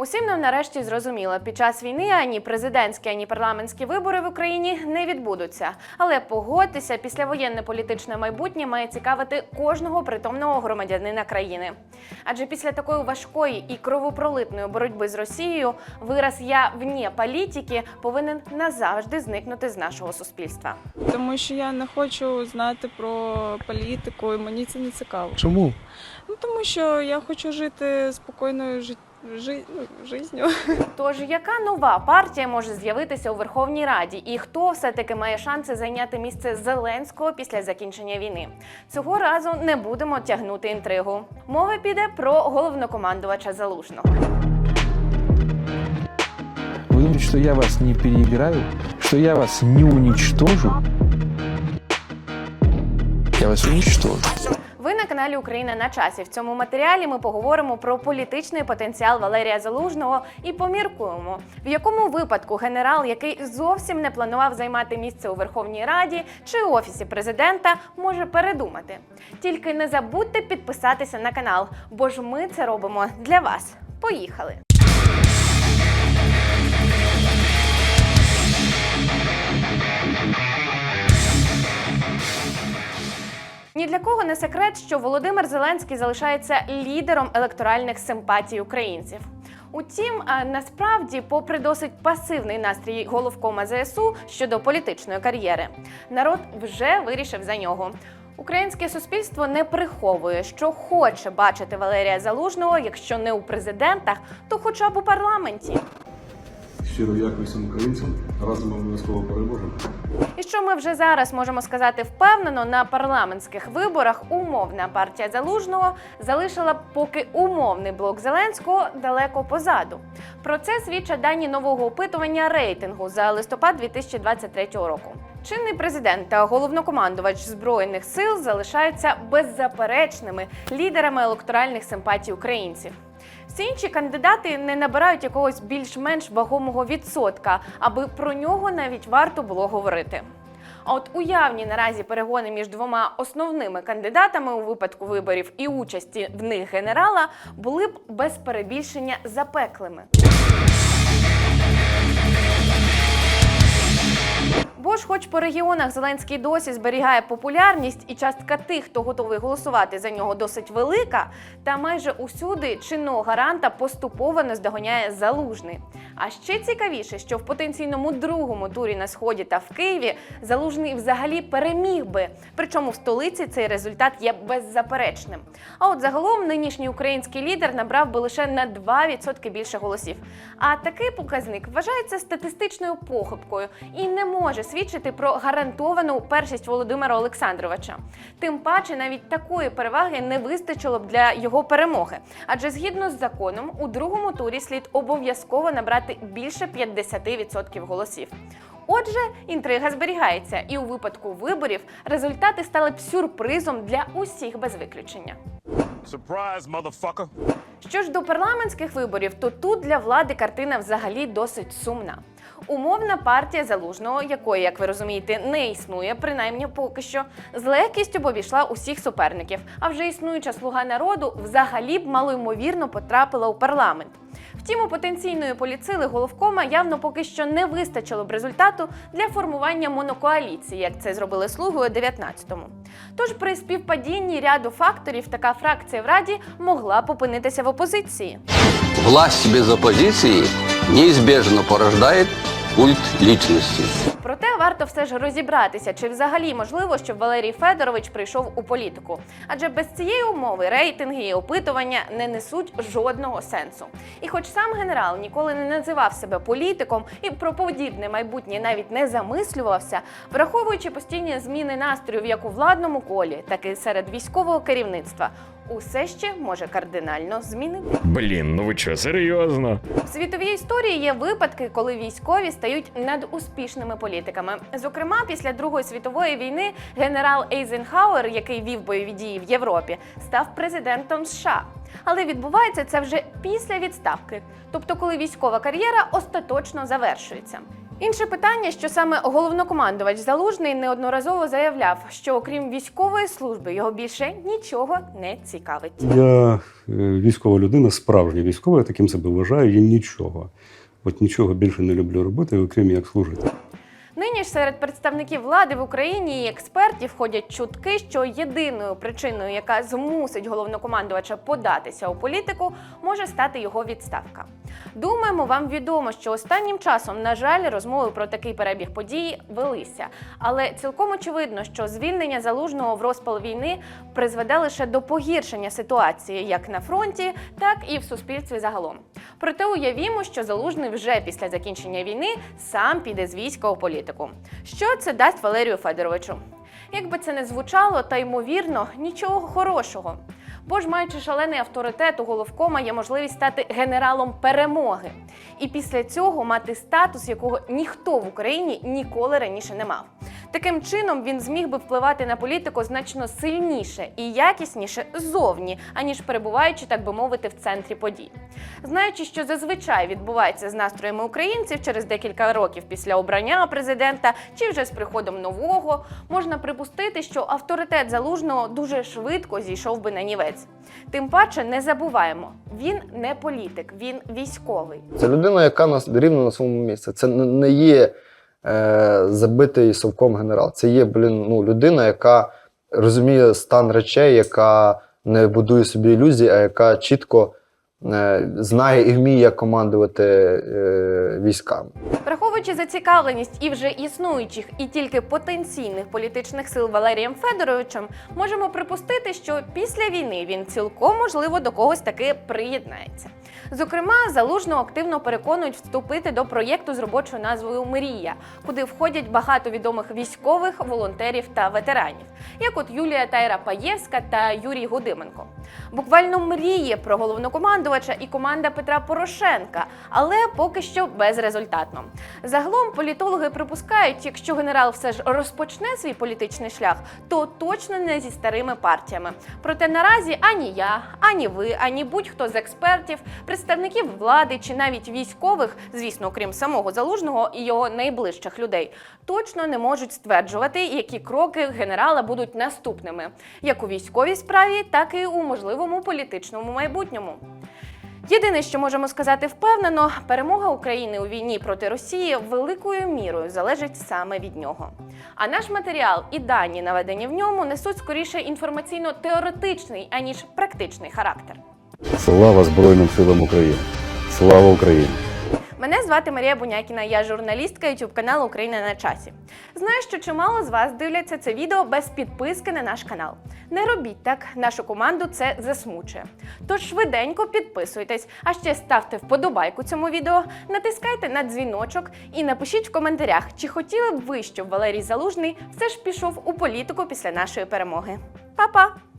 Усім нам нарешті зрозуміло, під час війни ані президентські, ані парламентські вибори в Україні не відбудуться. Але погодьтеся, післявоєнне політичне майбутнє має цікавити кожного притомного громадянина країни. Адже після такої важкої і кровопролитної боротьби з Росією вираз я вне політики повинен назавжди зникнути з нашого суспільства. Тому що я не хочу знати про політику, і мені це не цікаво. Чому? Ну тому що я хочу жити спокійною жит... жи... ну, життю. Тож яка нова партія може з'явитися у Верховній Раді, і хто все-таки має шанси зайняти місце Зеленського після закінчення війни? Цього разу не будемо тягнути інтригу. Мова піде про головнокомандувача Залужного. Вы думаете, что я вас не переиграю? Что я вас не уничтожу? Я вас уничтожу. Каналі Україна на часі. В цьому матеріалі ми поговоримо про політичний потенціал Валерія Залужного і поміркуємо, в якому випадку генерал, який зовсім не планував займати місце у Верховній Раді чи офісі президента, може передумати. Тільки не забудьте підписатися на канал, бо ж ми це робимо для вас. Поїхали! Для кого не секрет, що Володимир Зеленський залишається лідером електоральних симпатій українців. Утім, а, насправді, попри досить пасивний настрій головкома ЗСУ щодо політичної кар'єри, народ вже вирішив за нього. Українське суспільство не приховує, що хоче бачити Валерія Залужного, якщо не у президентах, то хоча б у парламенті. Щиро дякую всім українцям. Разом ми обов'язково переможемо. І що ми вже зараз можемо сказати впевнено, на парламентських виборах умовна партія залужного залишила поки умовний блок Зеленського далеко позаду. Про це свідчать дані нового опитування рейтингу за листопад 2023 року. Чинний президент та головнокомандувач збройних сил залишаються беззаперечними лідерами електоральних симпатій українців. Всі інші кандидати не набирають якогось більш-менш вагомого відсотка, аби про нього навіть варто було говорити. А от уявні наразі перегони між двома основними кандидатами у випадку виборів і участі в них генерала були б без перебільшення запеклими. По регіонах Зеленський досі зберігає популярність, і частка тих, хто готовий голосувати за нього, досить велика, та майже усюди чинного гаранта поступово наздоганяє залужний. А ще цікавіше, що в потенційному другому турі на сході та в Києві залужний взагалі переміг би. Причому в столиці цей результат є беззаперечним. А от загалом нинішній український лідер набрав би лише на 2% більше голосів. А такий показник вважається статистичною похибкою і не може свідчити про гарантовану першість Володимира Олександровича. Тим паче, навіть такої переваги не вистачило б для його перемоги. Адже згідно з законом, у другому турі слід обов'язково набрати більше 50% голосів. Отже, інтрига зберігається, і у випадку виборів результати стали б сюрпризом для усіх без виключення. Surprise, motherfucker. Що ж до парламентських виборів, то тут для влади картина взагалі досить сумна. Умовна партія залужного, якої, як ви розумієте, не існує, принаймні поки що, з легкістю б обійшла усіх суперників. А вже існуюча слуга народу взагалі б малоймовірно потрапила у парламент. Втім, у потенційної поліцили головкома явно поки що не вистачило б результату для формування монокоаліції, як це зробили слуги у 19-му. Тож при співпадінні ряду факторів така фракція в раді могла б опинитися в опозиції. Власть без оппозиции неизбежно порождает культ личности. Проте варто все ж розібратися, чи взагалі можливо, щоб Валерій Федорович прийшов у політику. Адже без цієї умови рейтинги і опитування не несуть жодного сенсу. І хоч сам генерал ніколи не називав себе політиком і про подібне майбутнє навіть не замислювався, враховуючи постійні зміни настроїв як у владному колі, так і серед військового керівництва, усе ще може кардинально змінити. Блін, ну ви що, серйозно? В світовій історії є випадки, коли військові стають надуспішними політиками. Зокрема, після Другої світової війни генерал Ейзенхауер, який вів бойові дії в Європі, став президентом США. Але відбувається це вже після відставки, тобто коли військова кар'єра остаточно завершується. Інше питання, що саме головнокомандувач Залужний неодноразово заявляв, що окрім військової служби його більше нічого не цікавить. Я е, військова людина, справжня військова, я таким себе вважаю, я нічого. От нічого більше не люблю робити, окрім як служити. Нині ж серед представників влади в Україні і експертів ходять чутки, що єдиною причиною, яка змусить головнокомандувача податися у політику, може стати його відставка. Думаємо, вам відомо, що останнім часом, на жаль, розмови про такий перебіг подій велися. Але цілком очевидно, що звільнення залужного в розпал війни призведе лише до погіршення ситуації як на фронті, так і в суспільстві загалом. Проте уявімо, що залужний вже після закінчення війни сам піде з війська у політику. Що це дасть Валерію Федоровичу? Якби це не звучало, та ймовірно, нічого хорошого. Бо ж, маючи шалений авторитет у головкома, є можливість стати генералом перемоги. І після цього мати статус, якого ніхто в Україні ніколи раніше не мав. Таким чином він зміг би впливати на політику значно сильніше і якісніше ззовні, аніж перебуваючи, так би мовити, в центрі подій. Знаючи, що зазвичай відбувається з настроями українців через декілька років після обрання президента чи вже з приходом нового, можна припустити, що авторитет залужного дуже швидко зійшов би на нівець. Тим паче не забуваємо, він не політик, він військовий. Це людина, яка на рівно на своєму місці. Це не є е, забитий совком генерал. Це є, блін, ну, людина, яка розуміє стан речей, яка не будує собі ілюзій, а яка чітко е, знає і вміє як командувати е, військами. Враховуючи зацікавленість і вже існуючих, і тільки потенційних політичних сил Валерієм Федоровичем, можемо припустити, що після війни він цілком можливо до когось таки приєднається. Зокрема, залужно активно переконують вступити до проєкту з робочою назвою Мрія, куди входять багато відомих військових, волонтерів та ветеранів, як от Юлія Тайра Паєвська та Юрій Гудименко. Буквально мріє про головнокомандувача і команда Петра Порошенка, але поки що безрезультатно. Загалом політологи припускають, якщо генерал все ж розпочне свій політичний шлях, то точно не зі старими партіями. Проте наразі ані я, ані ви, ані будь-хто з експертів, представників влади чи навіть військових, звісно, окрім самого залужного і його найближчих людей, точно не можуть стверджувати, які кроки генерала будуть наступними, як у військовій справі, так і у можливому політичному майбутньому. Єдине, що можемо сказати впевнено, перемога України у війні проти Росії великою мірою залежить саме від нього. А наш матеріал і дані, наведені в ньому, несуть скоріше інформаційно-теоретичний, аніж практичний характер. Слава Збройним силам України! Слава Україні! Мене звати Марія Бунякіна, я журналістка YouTube каналу Україна на часі. Знаю, що чимало з вас дивляться це відео без підписки на наш канал. Не робіть так, нашу команду це засмучує. Тож швиденько підписуйтесь, а ще ставте вподобайку цьому відео, натискайте на дзвіночок і напишіть в коментарях, чи хотіли б ви, щоб Валерій Залужний все ж пішов у політику після нашої перемоги. Па-па!